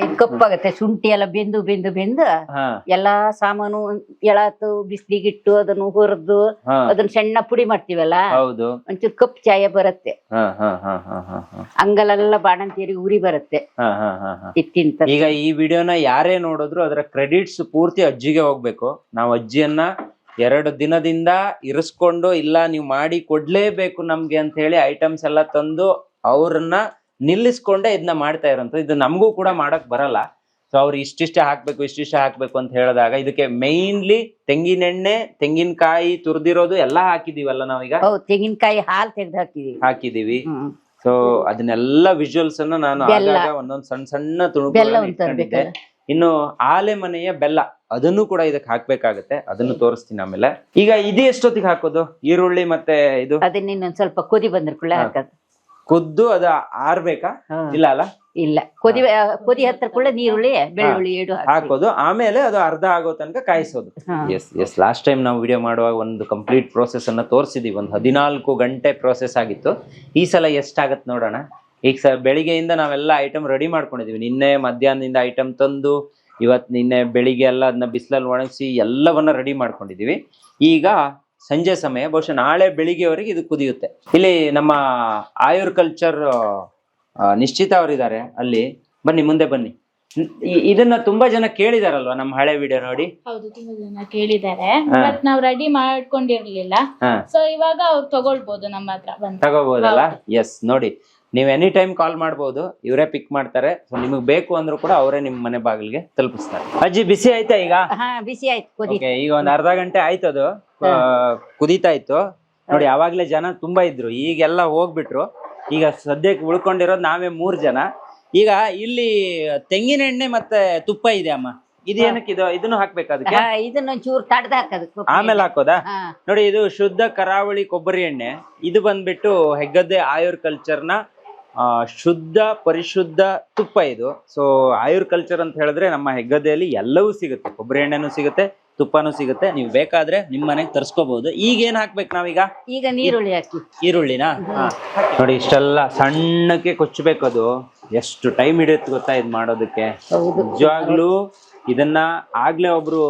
ಇದು ಕಪ್ಪಾಗತ್ತೆ ಶುಂಠಿ ಎಲ್ಲ ಬೆಂದು ಬೆಂದು ಬೆಂದು ಹಾ. ಎಲ್ಲಾ ಸಾಮಾನು ಎಳಾತು ಬಿಸ್ಲಿಗಿಟ್ಟು ಅದನ್ನು ಹುರಿದು ಹಾ. ಅದನ್ನ ಸಣ್ಣ ಪುಡಿ ಮಾಡ್ತೀವಲ್ಲ? ಹೌದು. ಒಂಚೂರು ಕಪ್ ಚಾಯ ಬರುತ್ತೆ. ಹಾ ಹಾ ಹಾ ಹಾ ಹಾ ಹಾ. ಅಂಗಲೆಲ್ಲ ಬಾಣಂತಿಯರಿಗೆ ಉರಿ ಬರುತ್ತೆ. ಹಾ ಹಾ ಹಾ ಹಾ. ಇತ್ತಿಂತ ಈಗ ಈ ವಿಡಿಯೋನ ಯಾರೇ ನೋಡಿದ್ರು ಅದರ ಕ್ರೆಡಿಟ್ಸ್ ಪೂರ್ತಿ ಅಜ್ಜಿಗೆ ಹೋಗ್ಬೇಕು. ನಾವು ಅಜ್ಜಿಯನ್ನ ಎರಡು ದಿನದಿಂದ ಇರಿಸ್ಕೊಂಡು ಇಲ್ಲ ನೀವು ಮಾಡಿ ಕೊಡ್ಲೇಬೇಕು ನಮ್ಗೆ ಅಂತ ಹೇಳಿ ಐಟಮ್ಸ್ ಎಲ್ಲ ತಂದು ಅವ್ರನ್ನ ನಿಲ್ಲಿಸ್ಕೊಂಡೆ ಇದನ್ನ ಮಾಡ್ತಾ ಇರೋಂಥ ಇದು ನಮಗೂ ಕೂಡ ಮಾಡಕ್ ಬರಲ್ಲ. ಸೊ ಅವ್ರು ಇಷ್ಟಿಷ್ಟೇ ಹಾಕ್ಬೇಕು ಇಷ್ಟಿಷ್ಟೇ ಹಾಕ್ಬೇಕು ಅಂತ ಹೇಳಿದಾಗ ಇದಕ್ಕೆ ಮೇನ್ಲಿ ತೆಂಗಿನೆಣ್ಣೆ ತೆಂಗಿನಕಾಯಿ ತುರ್ದಿರೋದು ಎಲ್ಲ ಹಾಕಿದೀವಲ್ಲ ನಾವೀಗ? ತೆಂಗಿನಕಾಯಿ ಹಾಲು ತೆಗೆದು ಹಾಕಿದೀವಿ. ಹಾಕಿದೀವಿ. ಸೊ ಅದನ್ನೆಲ್ಲ ವಿಜುವಲ್ಸ್ ಅನ್ನ ನಾನು ಒಂದೊಂದು ಸಣ್ಣ ಸಣ್ಣ ತುಣುಕು ತುಣುಕುಗಳನ್ನ ಒಂದ್ ಇನ್ನು ಆಲೆ ಮನೆಯ ಬೆಲ್ಲ ಅದನ್ನು ಕೂಡ ಇದಕ್ಕೆ ಹಾಕ್ಬೇಕಾಗತ್ತೆ. ಅದನ್ನು ತೋರಿಸ್ತೀನಿ ಆಮೇಲೆ. ಈಗ ಇದು ಎಷ್ಟೊತ್ತಿಗೆ ಹಾಕೋದು? ಈರುಳ್ಳಿ ಮತ್ತೆ ಇದು? ಅದನ್ನ ಸ್ವಲ್ಪ ಕುದಿ ಬಂದ್ರ ಕೂಡ. ಹಾಕೋದು. ಕುದ್ದು ಅದ ಆರ್ಬೇಕಾ. ಇಲ್ಲ ಅಲ್ಲ? ಇಲ್ಲ. ಕೊದಿ ಕೊದಿ ಹತ್ರ ಕೂಡ ನೀರುಳ್ಳಿ ಬೆಳ್ಳುಳ್ಳಿ ಎರಡು. ಹಾಕೋದು. ಆಮೇಲೆ ಅದು ಅರ್ಧ ಆಗೋ ತನಕ ಕಾಯಿಸೋದು. ಎಸ್ ಎಸ್ ಲಾಸ್ಟ್ ಟೈಮ್ ನಾವು ವಿಡಿಯೋ ಮಾಡುವಾಗ ಒಂದು ಕಂಪ್ಲೀಟ್ ಪ್ರೋಸೆಸ್ ಅನ್ನ ತೋರಿಸಿದೀವಿ. ಒಂದು ಹದಿನಾಲ್ಕು ಗಂಟೆ ಪ್ರೋಸೆಸ್ ಆಗಿತ್ತು. ಈ ಸಲ ಎಷ್ಟಾಗತ್ತೆ ನೋಡೋಣ. ಈಗ ಸ ಬೆಳಿಗ್ಗೆಯಿಂದ ನಾವೆಲ್ಲ ಐಟಮ್ ರೆಡಿ ಮಾಡ್ಕೊಂಡಿದೀವಿ. ನಿನ್ನೆ ಮಧ್ಯಾಹ್ನದಿಂದ ಐಟಮ್ ತಂದು ಇವತ್ ನಿನ್ನೆ ಬೆಳಿಗ್ಗೆ ಎಲ್ಲ ಅದನ್ನ ಬಿಸಿಲಲ್ಲಿ ಒಣಗಿಸಿ ಎಲ್ಲವನ್ನ ರೆಡಿ ಮಾಡ್ಕೊಂಡಿದೀವಿ. ಈಗ ಸಂಜೆ ಸಮಯ ಬಹುಶಃ ನಾಳೆ ಬೆಳಿಗ್ಗೆವರೆಗೆ ಇದು ಕುದಿಯುತ್ತೆ. ಇಲ್ಲಿ ನಮ್ಮ ಆಯುರ್ ಕಲ್ಚರ್ ನಿಶ್ಚಿತ ಅವರಿದ್ದಾರೆ ಅಲ್ಲಿ. ಬನ್ನಿ ಮುಂದೆ ಬನ್ನಿ. ಇದನ್ನ ತುಂಬಾ ಜನ ಕೇಳಿದಾರಲ್ವಾ ನಮ್ಮ ಹಳೆ ವಿಡಿಯೋ ನೋಡಿ? ಹೌದು ತುಂಬಾ ಜನ ಕೇಳಿದ್ದಾರೆ. ಬಟ್ ನಾವ್ ರೆಡಿ ಮಾಡ್ಕೊಂಡಿರ್ಲಿಲ್ಲ. ಸೊ ಇವಾಗ ಅವ್ರು ನಮ್ಮತ್ರ ನಮ್ಮ ಹತ್ರ ತಗೋಬಹುದಲ್ಲ ಎಸ್ ನೋಡಿ. ನೀವು ಎನಿ ಟೈಮ್ ಕಾಲ್ ಮಾಡ್ಬೋದು ಇವರೇ ಪಿಕ್ ಮಾಡ್ತಾರೆ. ಸೊ ನಿಮಗೆ ಬೇಕು ಅಂದ್ರೂ ಕೂಡ ಅವರೇ ನಿಮ್ಮ ಮನೆ ಬಾಗಿಲಿಗೆ ತಲುಪಿಸ್ತಾರೆ. ಅಜ್ಜಿ ಬಿಸಿ ಆಯ್ತಾ ಈಗ? ಹಾ ಬಿಸಿ ಆಯ್ತು ಈಗ ಒಂದ್ ಅರ್ಧ ಗಂಟೆ ಆಯ್ತು ಅದು. ಆ, ಕುದೀತಾ ಇತ್ತು. ನೋಡಿ ಯಾವಾಗ್ಲೇ ಜನ ತುಂಬಾ ಇದ್ರು. ಈಗೆಲ್ಲ ಹೋಗ್ಬಿಟ್ರು. ಈಗ ಸದ್ಯಕ್ಕೆ ಉಳ್ಕೊಂಡಿರೋದು ನಾವೇ ಮೂರ್ ಜನ. ಈಗ ಇಲ್ಲಿ ತೆಂಗಿನ ಎಣ್ಣೆ ಮತ್ತೆ ತುಪ್ಪ ಇದೆ ಅಮ್ಮ. ಇದು ಏನಕ್ಕೆ ಇದು? ಇದನ್ನು ಹಾಕ್ಬೇಕು ಅದಕ್ಕೆ? ಹಾ ಇದನ್ನ ಚೂರ್ ತಡ್ದು ಹಾಕೋದು ಕೊಬ್ಬರಿ. ಆಮೇಲೆ ಹಾಕೋದಾ? ಹಾ. ನೋಡಿ ಇದು ಶುದ್ಧ ಕರಾವಳಿ ಕೊಬ್ಬರಿ ಎಣ್ಣೆ. ಇದು ಬಂದ್ಬಿಟ್ಟು ಹೆಗ್ಗದ್ದೆ ಆಯುರ್ ಕಲ್ಚರ್ನ ಶುದ್ಧ ಪರಿಶುದ್ಧ ತುಪ್ಪ ಇದು. ಸೊ ಆಯುರ್ ಕಲ್ಚರ್ ಅಂತ ಹೇಳಿದ್ರೆ ನಮ್ಮ ಹೆಗ್ಗದ್ದೆಯಲ್ಲಿ ಎಲ್ಲವೂ ಸಿಗುತ್ತೆ. ಕೊಬ್ಬರಿ ಎಣ್ಣೆನೂ ಸಿಗುತ್ತೆ ತುಪ್ಪನೂ ಸಿಗುತ್ತೆ. ನೀವು ಬೇಕಾದ್ರೆ ನಿಮ್ಮ ಮನೆಗೆ ತರ್ಸ್ಕೋಬಹುದು ಈಗ ಏನ್ ಹಾಕ್ಬೇಕು ನಾವೀಗ? ಈಗ ನೀರುಳ್ಳಿ ಹಾಕಿ. ಈರುಳ್ಳಿನ? ನೋಡಿ ಇಷ್ಟೆಲ್ಲ ಸಣ್ಣಕ್ಕೆ ಕೊಚ್ಚಬೇಕು ಅದು. ಎಷ್ಟು ಟೈಮ್ ಹಿಡಿಯುತ್ತೆ ಗೊತ್ತಾ ಇದು ಮಾಡೋದಕ್ಕೆ? ನಿಜವಾಗ್ಲೂ ಇದನ್ನ ಆಗ್ಲೇ ಒಬ್ರು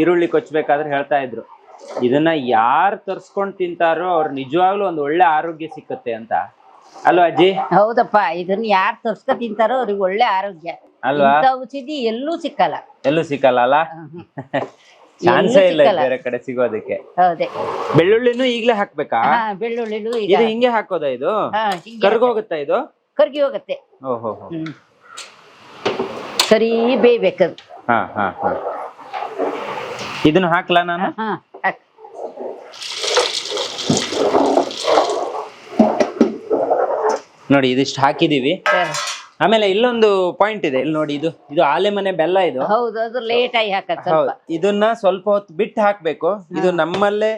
ಈರುಳ್ಳಿ ಕೊಚ್ಚಬೇಕಾದ್ರೆ ಹೇಳ್ತಾ ಇದ್ರು. ಇದನ್ನ ಯಾರು ತರ್ಸ್ಕೊಂಡ್ ತಿಂತಾರೋ ಅವ್ರು ನಿಜವಾಗ್ಲೂ ಒಂದು ಒಳ್ಳೆ ಆರೋಗ್ಯ ಸಿಕ್ಕತ್ತೆ ಅಂತ. ಅಲ್ವಾ ಅಜ್ಜಿ? ಹೌದಪ್ಪ ಇದನ್ನ ಯಾರು ತರ್ಸ್ಕ ತಿಂತಾರೋ ಅವ್ರಿಗೆ ಒಳ್ಳೆ ಆರೋಗ್ಯ. ಅಲ್ವಾ? ಇಂಥ ಔಷಧಿ ಎಲ್ಲೂ ಸಿಕ್ಕಲ್ಲ. ಎಲ್ಲೂ ಸಿಕ್ಕಲ್ಲ ಅಲ್ಲ? ಚಾನ್ಸೇ ಇಲ್ಲ ಸಿಕ್ಕಲ್ಲ. ಬೇರೆ ಕಡೆ ಸಿಗೋದಕ್ಕೆ. ಹೌದೇ. ಬೆಳ್ಳುಳ್ಳಿನೂ ಈಗ್ಲೇ ಹಾಕ್ಬೇಕಾ? ಹಾ ಬೆಳ್ಳುಳ್ಳಿಲು ಈಗ. ಇದು ಹಿಂಗೆ ಹಾಕೋದಾ ಇದು? ಹಾ ಹಿಂಗೆ ಕರ್ಗೋಗುತ್ತಾ ಇದು? ಕರ್ಗಿ ಹೋಗತ್ತೆ. ಓಹೋ ಹ್ಮ್. ಸರಿ ಬೇಯ್ಬೇಕದು ಹಾ ಹಾ ಹಾ. ಇದನ್ನು ಹಾಕ್ಲಾ ನಾನು? ಹಾ ಹಾಕ್. ನೋಡಿ ಇದಿಷ್ಟು ಹಾಕಿದೀವಿ. ಆಮೇಲೆ ಇಲ್ಲೊಂದು ಪಾಯಿಂಟ್ ಇದೆ. ಇಲ್ಲಿ ನೋಡಿ ಇದು ಇದು ಆಲೆ ಮನೆ ಬೆಲ್ಲ ಇದು. ಹೌದು ಅದು ಲೇಟ್ ಆಗಿ ಹಾಕದ್ ಹೌದು. ಸ್ವಲ್ಪ ಇದನ್ನ ಸ್ವಲ್ಪ ಹೊತ್ತು ಬಿಟ್ಟು ಹಾಕ್ಬೇಕು. ಇದು ನಮ್ಮಲ್ಲೇ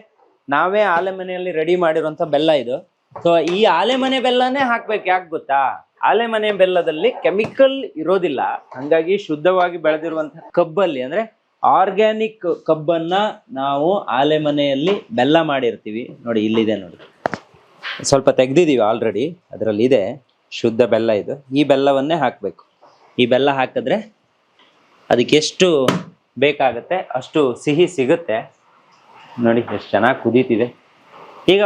ನಾವೇ ಆಲೆ ಮನೆಯಲ್ಲಿ ರೆಡಿ ಮಾಡಿರುವಂತ ಬೆಲ್ಲ ಇದು. ಸೊ ಈ ಆಲೆ ಮನೆ ಬೆಲ್ಲನೇ ಹಾಕ್ಬೇಕು ಯಾಕೆ ಗೊತ್ತಾ? ಆಲೆ ಮನೆ ಬೆಲ್ಲದಲ್ಲಿ ಕೆಮಿಕಲ್ ಇರೋದಿಲ್ಲ. ಹಂಗಾಗಿ ಶುದ್ಧವಾಗಿ ಬೆಳೆದಿರುವಂತಹ ಕಬ್ಬಲ್ಲಿ ಅಂದ್ರೆ ಆರ್ಗ್ಯಾನಿಕ್ ಕಬ್ಬನ್ನ ನಾವು ಆಲೆ ಮನೆಯಲ್ಲಿ ಬೆಲ್ಲ ಮಾಡಿರ್ತೀವಿ. ನೋಡಿ ಇಲ್ಲಿದೆ ನೋಡಿ. ಸ್ವಲ್ಪ ತೆಗ್ದಿದೀವಿ ಆಲ್ರೆಡಿ ಅದರಲ್ಲಿ ಇದೆ ಶುದ್ಧ ಬೆಲ್ಲ ಇದು. ಈ ಬೆಲ್ಲವನ್ನೇ ಹಾಕಬೇಕು. ಈ ಬೆಲ್ಲ ಹಾಕಿದ್ರೆ ಅದಕ್ಕೆ ಎಷ್ಟು ಬೇಕಾಗುತ್ತೆ ಅಷ್ಟು ಸಿಹಿ ಸಿಗುತ್ತೆ. ನೋಡಿ ಎಷ್ಟು ಚೆನ್ನಾಗಿ ಕುದೀತಿದೆ. ಈಗ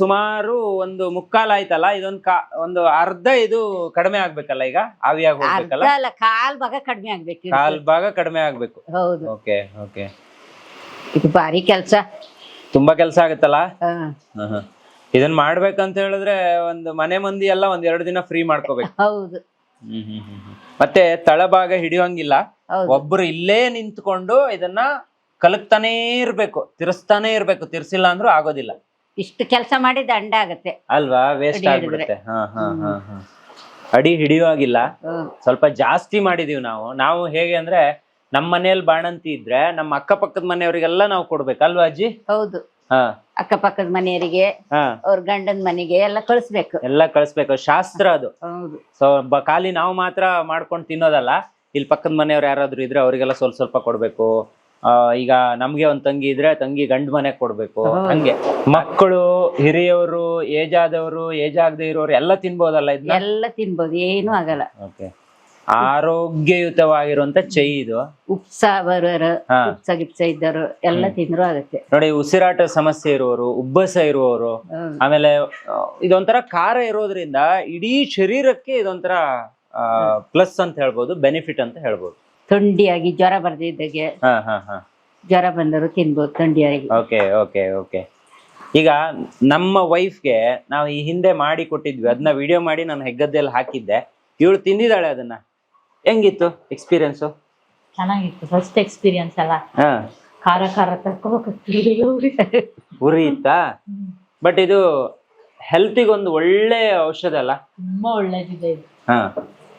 ಸುಮಾರು ಒಂದು ಮುಕ್ಕಾಲು ಆಯ್ತಲ್ಲ ಇದೊಂದು ಕಾ ಒಂದು ಅರ್ಧ ಇದು ಕಡಿಮೆ ಆಗ್ಬೇಕಲ್ಲ ಈಗ? ಆವಿಯಾಗಿ ಹೋಗ್ಬೇಕಲ್ಲ? ಕಾಲ್ ಭಾಗ ಕಡಿಮೆ ಆಗ್ಬೇಕು ಕಾಲ್ ಭಾಗ ಕಡಿಮೆ ಆಗ್ಬೇಕು. ಹೌದು. Okay okay. ಇದು ಭಾರಿ ಕೆಲ್ಸ. ತುಂಬಾ ಕೆಲಸ ಆಗುತ್ತಲ್ಲ? ಹ. ಮಾಡ್ಬೇಕಂತ ಹೇಳಿದ್ರೆ ಒಂದು ಮನೆ ಮಂದಿ ಎಲ್ಲ ಒಂದ್ ಎರಡು ದಿನ ಫ್ರೀ ಮಾಡ್ಕೋಬೇಕು. ಹೌದು. ಹ್ಮ್ ಹ್ಮ್ ಹ್ಮ್ ಹ್ಮ್. ಮತ್ತೆ ತಳಭಾಗ ಹಿಡಿಯೋಂಗಿಲ್ಲ. ಹೌದು. ಒಬ್ರು ಇಲ್ಲೇ ನಿಂತ್ಕೊಂಡು ಇದನ್ನ ಕಲಕ್ತಾನೇ ಇರ್ಬೇಕು ತಿರ್ಸ್ತಾನೆ ಇರ್ಬೇಕು ತಿರ್ಸಿಲ್ಲ ಅಂದ್ರೂ ಆಗೋದಿಲ್ಲ. ಇಷ್ಟು ಕೆಲಸ ಮಾಡಿ ದಂಡ ಆಗತ್ತೆ. ಅಲ್ವಾ? ವೇಸ್ಟ್ ಅಡಿ ಹಿಡಿದ್ರೆ. ಆಗ್ಬಿಡುತ್ತೆ. ಹಾ ಹಾ ಹಾ ಹಾ. ಅಡಿ ಹಿಡಿಯುವಾಗಿಲ್ಲ ಹ್ಮ್. ಸ್ವಲ್ಪ ಜಾಸ್ತಿ ಮಾಡಿದೀವಿ ನಾವು. ನಾವು ಹೇಗೆ ಅಂದ್ರೆ ನಮ್ಮ ಮನೆಯಲ್ಲಿ ಬಾಣಂತಿ ಇದ್ರೆ ನಮ್ಮ ಅಕ್ಕಪಕ್ಕದ ಮನೆಯವರಿಗೆಲ್ಲ ನಾವು ಕೊಡ್ಬೇಕು. ಅಲ್ವಾ ಅಜ್ಜಿ? ಹೌದು. ಅಕ್ಕಪಕ್ಕದ ಮನೆಯವರಿಗೆ ಅವ್ರ ಗಂಡನ ಮನೆಗೆ ಎಲ್ಲ ಕಳಿಸ್ಬೇಕು. ಎಲ್ಲ ಕಳಿಸ್ಬೇಕು. ಶಾಸ್ತ್ರ ಅದು. ಹೌದು. ಸೊ ಖಾಲಿ ನಾವು ಮಾತ್ರ ಮಾಡ್ಕೊಂಡು ತಿನ್ನೋದಲ್ಲ. ಇಲ್ಲಿ ಪಕ್ಕದ ಮನೆಯವ್ರು ಯಾರಾದ್ರೂ ಇದ್ರೆ ಅವರಿಗೆಲ್ಲ ಸ್ವಲ್ಪ ಸ್ವಲ್ಪ ಕೊಡ್ಬೇಕು. ಆ, ಈಗ ನಮ್ಗೆ ಒಂದ್ ತಂಗಿ ಇದ್ರೆ ತಂಗಿ ಗಂಡ್ ಮನೆಗ್ ಕೊಡ್ಬೇಕು. ಹಂಗೆ. ಮಕ್ಕಳು ಹಿರಿಯವರು ಏಜ್ ಆದವರು ಏಜ್ ಆಗದೆ ಇರೋರು ಎಲ್ಲ ತಿನ್ಬೋದಲ್ಲ ಇದನ್ನ ಎಲ್ಲ ತಿನ್ಬೋದು. ಏನು ಆಗಲ್ಲ. ಓಕೆ ಆರೋಗ್ಯಯುತವಾಗಿರುವಂತ ಚೈ ಇದು. ಉಪ್ಸ ಬರೋರು ಹಾ. ಉಪ್ಸ ಗಿಪ್ಸ ಇದ್ದವರು ಎಲ್ಲ ತಿಂದ್ರು ಆಗುತ್ತೆ. ನೋಡಿ ಉಸಿರಾಟ ಸಮಸ್ಯೆ ಇರುವವರು ಉಬ್ಬಸ ಇರುವವರು ಹ್ಮ್. ಆಮೇಲೆ ಆ, ಇದೊಂಥರ ಖಾರ ಇರೋದ್ರಿಂದ ಇಡೀ ಶರೀರಕ್ಕೆ ಇದೊಂಥರ ಪ್ಲಸ್ ಅಂತ ಹೇಳ್ಬೋದು ಬೆನಿಫಿಟ್ ಅಂತ ಹೇಳ್ಬೋದು. ಥಂಡಿಯಾಗಿ ಜ್ವರ ಬರ್ದಿದ್ದಾಗೆ ಹಾ ಹಾ ಹಾ. ಜ್ವರ ಬಂದರು ತಿನ್ಬೋದು ಥಂಡಿಯಾಗಿ. Okay okay okay. ಈಗ ನಮ್ಮ ವೈಫ್ಗೆ ನಾವು ಈ ಹಿಂದೆ ಮಾಡಿ ಕೊಟ್ಟಿದ್ವಿ. ಅದನ್ನ ವಿಡಿಯೋ ಮಾಡಿ ನಾನು ಹೆಗ್ಗದ್ದೆಲ್ಲ ಹಾಕಿದ್ದೆ. ಇವಳು ತಿಂದಿದ್ದಾಳೆ ಅದನ್ನ? ಹೆಂಗಿತ್ತು ಎಕ್ಸ್ಪೀರಿಯನ್ಸು ಚೆನ್ನಾಗಿತ್ತು ಫಸ್ಟ್ ಎಕ್ಸ್ಪೀರಿಯನ್ಸ್ ಅಲ್ಲ? ಹಾ. ಖಾರ ಖಾರ ತರ್ಕೋಬೇಕು ಉರಿ ಇತ್ತಾ? ಬಟ್ ಇದು ಹೆಲ್ತಿಗೊಂದು ಒಳ್ಳೆ ಔಷಧ ಅಲ್ಲ? ತುಂಬಾ ಒಳ್ಳೇದಿದೆ ಇದು. ಹಾ.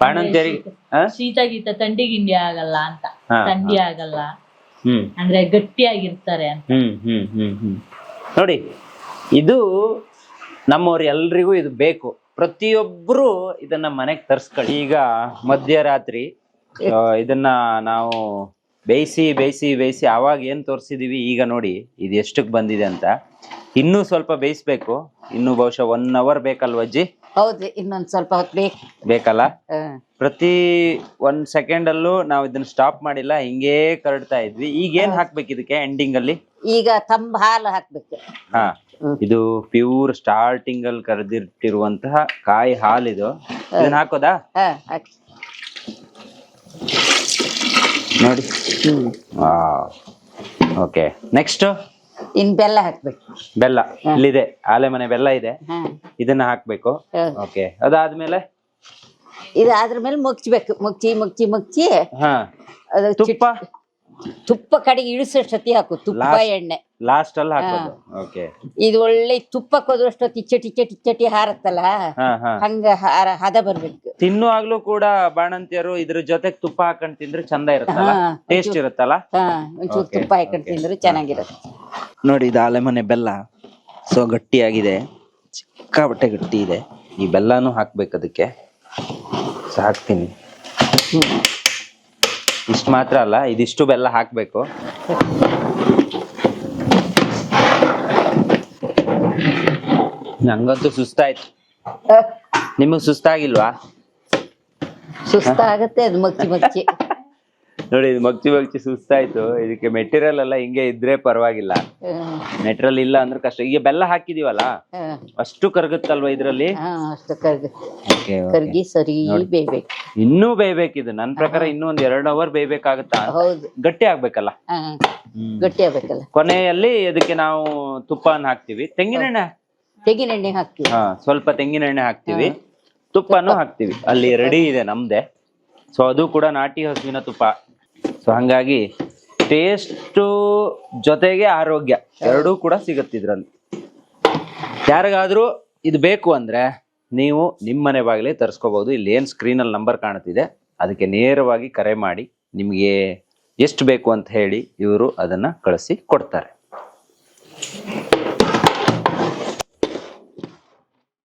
ಬಾಣಂತಿಯರಿಗೆ ಹಾ ಶೀತ ಗೀತ ಥಂಡಿ ಗಿಂಡಿ ಆಗಲ್ಲ ಅಂತ. ತಂಡಿ ಆಗಲ್ಲ. ಹ್ಮ್. ಅಂದ್ರೆ ಗಟ್ಟಿಯಾಗಿರ್ತಾರೆ ಅಂತ. ಹ್ಮ್ ಹ್ಮ್ ಹ್ಮ್ ಹ್ಮ್. ನೋಡಿ ಇದು ನಮ್ಮವ್ರು ಎಲ್ರಿಗೂ ಇದು ಬೇಕು. ಪ್ರತಿಯೊಬ್ರು ಇದನ್ನ ಮನೆಗೆ ತರ್ಸ್ಕೊಳ್ಳಿ. ಈಗ ಮಧ್ಯರಾತ್ರಿ ಇದನ್ನ ನಾವು ಬೇಯಿಸಿ ಬೇಯಿಸಿ ಬೇಯಿಸಿ ಆವಾಗ ಏನ್ ತೋರಿಸಿದೀವಿ ಈಗ ನೋಡಿ ಇದು ಎಷ್ಟಕ್ಕೆ ಬಂದಿದೆ ಅಂತ. ಇನ್ನೂ ಸ್ವಲ್ಪ ಬೇಯಿಸ್ಬೇಕು. ಇನ್ನು ಬಹುಶಃ ಒನ್ ಅವರ್ ಬೇಕಲ್ವ ಅಜ್ಜಿ? ಹೌದು ಇನ್ನೊಂದ್ ಸ್ವಲ್ಪ ಹೊತ್ತು ಬೇಕು. ಬೇಕಲ್ಲ? ಪ್ರತಿ ಒಂದ್ ಸೆಕೆಂಡ್ ಅಲ್ಲೂ ನಾವು ಇದನ್ನ ಸ್ಟಾಪ್ ಮಾಡಿಲ್ಲ ಹಿಂಗೇ ಕರಡ್ತಾ ಇದ್ವಿ. ಈಗ ಏನ್ ಹಾಕ್ಬೇಕು ಇದಕ್ಕೆ ಎಂಡಿಂಗ್ ಅಲ್ಲಿ? ಈಗ ತಂಬ ಹಾಲು ಹಾಕ್ಬೇಕು. ಹಾ. ಇದು ಪ್ಯೂರ್ ಸ್ಟಾರ್ಟಿಂಗ್ ಅಲ್ಲಿ ಕರೆದಿಟ್ಟಿರುವಂತಹ ಕಾಯಿ ಹಾಲಿದು. ಇದನ್ನ ಹಾಕೋದಾ? ನೋಡಿ. ಓಕೆ ನೆಕ್ಸ್ಟ್ ಇನ್ ಬೆಲ್ಲ ಹಾಕ್ಬೇಕು. ಬೆಲ್ಲ. ಇಲ್ಲಿದೆ. ಆಲೆ ಮನೆ ಬೆಲ್ಲ ಇದೆ. ಇದನ್ನ ಹಾಕ್ಬೇಕು. ಓಕೆ ಅದಾದ್ಮೇಲೆ? ಇದಾದ್ರ ಮೇಲೆ ಮುಗ್ಚ್ಬೇಕು. ಮುಚ್ಚಿ ಮುಗ್ಚಿ ಅದು ತುಪ್ಪ? ತುಪ್ಪ ಕಡೆಗೆ ಇಳಿಸೋಷ್ಟೊತ್ತಿ ಹಾಕು ತುಪ್ಪ Last. ಎಣ್ಣೆ. ಲಾಸ್ಟ್ ಅಲ್ಲಿ ಹಾಕೋದು. ಓಕೆ ಇದು ಒಳ್ಳೆ ತುಪ್ಪ ಕೊದ್ರಷ್ಟು ಇಚ್ಚಟಿ ಇಚ್ಚಟಿ ಇಚ್ಚಟಿ ಹಾರತ್ತಲ್ಲ? ಹಾ ಹಾ. ಹಂಗ ಹಾರ ಹದ ಬರ್ಬೇಕು. ತಿನ್ನುವಾಗ್ಲೂ ಕೂಡ ಬಾಣಂತಿಯರು ಇದ್ರ ಜೊತೆಗೆ ತುಪ್ಪ ಹಾಕೊಂಡ್ ತಿಂದ್ರೆ ಚಂದ ಇರುತ್ತಲ್ಲ? ಹಾ, ಟೇಸ್ಟ್ ಇರುತ್ತಲ್ಲ? ಹಾ ಒಂಚೂರು Okay, ತುಪ್ಪ ಹಾಕೊಂಡು okay. ತಿಂದ್ರೆ ಚೆನ್ನಾಗಿರುತ್ತೆ. ನೋಡಿ ಇದು ಆಲೆಮನೆ ಬೆಲ್ಲ. ಸೊ ಗಟ್ಟಿಯಾಗಿದೆ. ಸಿಕ್ಕಾಬಟ್ಟೆ ಗಟ್ಟಿ ಇದೆ. ಈ ಬೆಲ್ಲನೂ ಹಾಕ್ಬೇಕು ಅದಕ್ಕೆ. ಸೊ ಹಾಕ್ತೀನಿ. ಇಷ್ಟು ಮಾತ್ರ ಅಲ್ಲ ಇದಿಷ್ಟು ಬೆಲ್ಲ ಹಾಕ್ಬೇಕು. ನಂಗಂತೂ ಸುಸ್ತಾಯ್ತು. ನಿಮಗ್ ಸುಸ್ತಾಗಿಲ್ವಾ? ಸುಸ್ತಾಗತ್ತೆ ಅದು ಮಗ್ಚಿ ಮಗ್ಚಿ. ನೋಡಿ ಇದು ಮಗ್ಚಿ ಮಗ್ಚಿ ಸುಸ್ತಾಯ್ತು. ಇದಕ್ಕೆ ಮೆಟೀರಿಯಲ್ ಎಲ್ಲ ಹಿಂಗೆ ಇದ್ರೆ ಪರವಾಗಿಲ್ಲ. ಮೆಟೀರಿಯಲ್ ಇಲ್ಲ ಅಂದ್ರೆ ಕಷ್ಟ. ಈಗ ಬೆಲ್ಲ ಹಾಕಿದೀವಲ್ಲ. ಅಷ್ಟು ಕರಗುತ್ತಲ್ವಾ ಇದ್ರಲ್ಲಿ? ಅಷ್ಟು ಕರ್ಗ ಸರಿ ಬೇಯ್ಬೇಕು. ಇನ್ನೂ ಬೇಯ್ಬೇಕಿದು. ನನ್ ಪ್ರಕಾರ ಇನ್ನೂ ಒಂದ್ ಎರಡ್ ಅವರ್ ಬೇಯ್ಬೇಕಾಗುತ್ತಾ? ಹೌದು. ಗಟ್ಟಿ ಆಗ್ಬೇಕಲ್ಲ? ಗಟ್ಟಿ ಆಗ್ಬೇಕಲ್ಲ. ಕೊನೆಯಲ್ಲಿ ಇದಕ್ಕೆ ನಾವು ತುಪ್ಪನ ಹಾಕ್ತಿವಿ. ತೆಂಗಿನೆಣ್ಣೆ ತೆಂಗಿನೆಣ್ಣೆ ಹಾಕ್ತಿವಿ. ಹಾ ಸ್ವಲ್ಪ ತೆಂಗಿನೆಣ್ಣೆ ಹಾಕ್ತಿವಿ. ತುಪ್ಪನೂ ಹಾಕ್ತಿವಿ. ಅಲ್ಲಿ ರೆಡಿ ಇದೆ ನಮ್ದೆ. ಸೊ ಅದು ಕೂಡ ನಾಟಿ ಹಸುವಿನ ತುಪ್ಪ. ಸೊ ಹಂಗಾಗಿ ಟೇಸ್ಟು ಜೊತೆಗೆ ಆರೋಗ್ಯ ಎರಡೂ ಕೂಡ ಸಿಗುತ್ತೆ ಇದರಲ್ಲಿ. ಯಾರಿಗಾದ್ರೂ ಇದು ಬೇಕು ಅಂದ್ರೆ ನೀವು ನಿಮ್ಮ ಮನೆ ಬಾಗಿಲೇ ತರಿಸ್ಕೋಬಹುದು ಇಲ್ಲಿ ಏನ್ ಸ್ಕ್ರೀನ್ ಅಲ್ಲಿ ನಂಬರ್ ಕಾಣುತ್ತಿದೆ, ಅದಕ್ಕೆ ನೇರವಾಗಿ ಕರೆ ಮಾಡಿ, ನಿಮಗೆ ಎಷ್ಟು ಬೇಕು ಅಂತ ಹೇಳಿ ಇವರು ಅದನ್ನ ಕಳಿಸಿ ಕೊಡ್ತಾರೆ.